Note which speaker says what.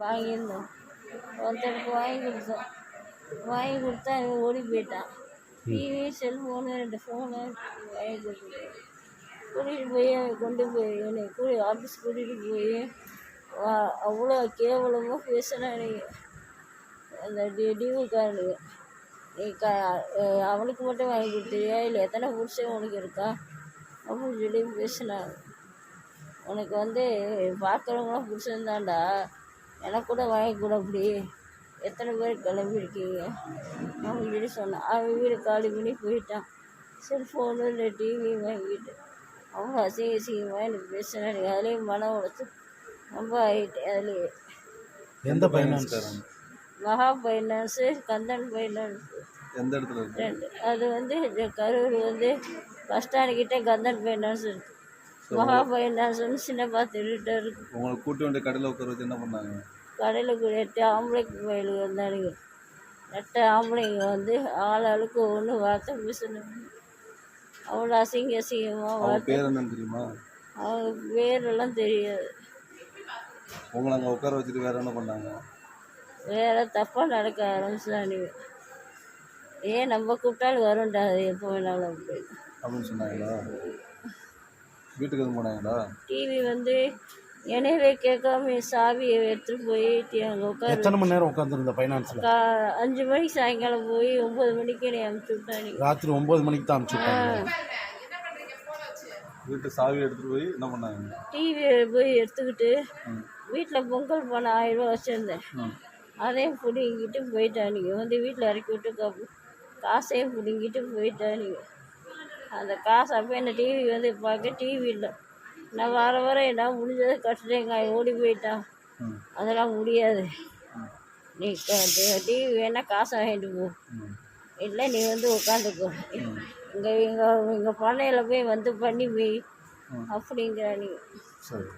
Speaker 1: வாங்கியிருந்தோம். ஒருத்தருக்கு வாங்கி கொடுத்தோம். வாங்கி கொடுத்தா இவன் ஓடி போயிட்டான் டிவி செல்ஃபோனு ரெண்டு ஃபோனு வாங்கி கொடுத்துட்டோம் கூட்டிகிட்டு போய் கொண்டு போய் என்னை கூடி ஆஃபீஸ் கூட்டிகிட்டு போய் அவ்வளோ கேவலமாக பேசினான் அந்த டி டிவிக்காரனுக்கு. நீ க அவனுக்கு மட்டும் வாங்கி கொடுத்துறியா இல்லை எத்தனை புருஷன் உனக்கு இருக்கா? அப்படின்னு சொல்லி பேசினாங்க உனக்கு வந்து பார்க்குறவங்களாம் புருஷன் தான்டா எனக்கு கூட வாங்கி கொடு அப்படி எத்தனை பேர் கிளம்பியிருக்கீங்க? அப்படின்னு சொல்லி சொன்னான் அவன் வீடு காலி பண்ணி போயிட்டான். செல்ஃபோனு இல்லை டிவி வாங்கிட்டு. அவங்க அசிங்க அசிங்கமாக எனக்கு பேசினாங்க அதுலேயும் மனம் உடச்சு ரொம்ப ஆகிட்டேன் அதுலேயே.
Speaker 2: எந்த ஃபைனான்ஸ்
Speaker 1: மகா ஃபைனான்ஸு கந்தன் ஃபைனான்ஸ்
Speaker 3: எந்த இடத்துல
Speaker 1: அது வந்து கரூர் வந்து பஸ் ஸ்டாண்டு கிட்ட கந்தன் ஃபைனான்ஸ் இருக்கு மகா ஃபைனான்ஸ்னு சின்னப்பா திருட்டு இருக்கு.
Speaker 3: உங்களை கூட்டி வேண்டிய கடையில் உட்கார வச்சு என்ன பண்ணாங்க?
Speaker 1: கடையில் கூட எட்டு ஆம்பளைக்கு கோயிலுக்கு வந்தானுங்க. எட்டு ஆம்பளைங்க வந்து ஆள் ஆளுக்கு ஒன்று வார்த்தை பேசணும். அவ்வளோ அசிங்க அசிங்கமாக வார்த்தை.
Speaker 3: பேர் என்னன்னு தெரியுமா?
Speaker 1: அவங்க பேரெல்லாம் தெரியாது.
Speaker 3: உங்களை அங்கே உட்கார வச்சுட்டு வேற என்ன பண்ணாங்க?
Speaker 1: வேற தப்பாக நடக்க ஆரம்பிச்சானுங்க ஏன் நம்ம கூப்பிட்டாலும் வரும்டா எப்போ வேணாலும் அப்படி.
Speaker 3: அப்படின்னு சொன்னாங்களா? வீட்டுக்கு எதுவும் போனாங்களா?
Speaker 1: டிவி வந்து என்னவே கேட்காம சாவியை எடுத்துட்டு போய் அங்கே
Speaker 2: எத்தனை மணி நேரம் உட்காந்துருந்த ஃபைனான்ஸில்
Speaker 1: அஞ்சு மணிக்கு சாயங்காலம் போய் ஒம்பது மணிக்கு என்னை அனுப்பிச்சி விட்டானுங்க
Speaker 2: ராத்திரி ஒம்பது மணிக்கு தான் அனுப்பிச்சுட்டாங்க
Speaker 3: வீட்டு சாவி எடுத்துட்டு போய் என்ன பண்ணாங்க?
Speaker 1: டிவியை போய் எடுத்துக்கிட்டு வீட்டில் பொங்கல் பணம் ஆயிரம் ரூபா வச்சுருந்தேன். அதையும் பிடுங்கிட்டு போயிட்டானுங்க. வந்து வீட்டில் இறக்கி விட்டு காசையும் பிடுங்கிட்டு போயிட்டானுங்க. அந்த காசு அப்போ என்ன டிவி வந்து பார்க்க டிவி இல்லை. நான் வர வர என்ன முடிஞ்சதை கட்டுறேங்க ஓடி போயிட்டான் அதெல்லாம் முடியாது. நீ டிவி வேணா காசை வாங்கிட்டு போ. இல்லை நீ வந்து உட்காந்துக்கோ. இங்கே எங்கள் எங்கள் பண்ணையில் போய் வந்து பண்ணி போய் அப்படிங்கிற நீ.
Speaker 3: சரி.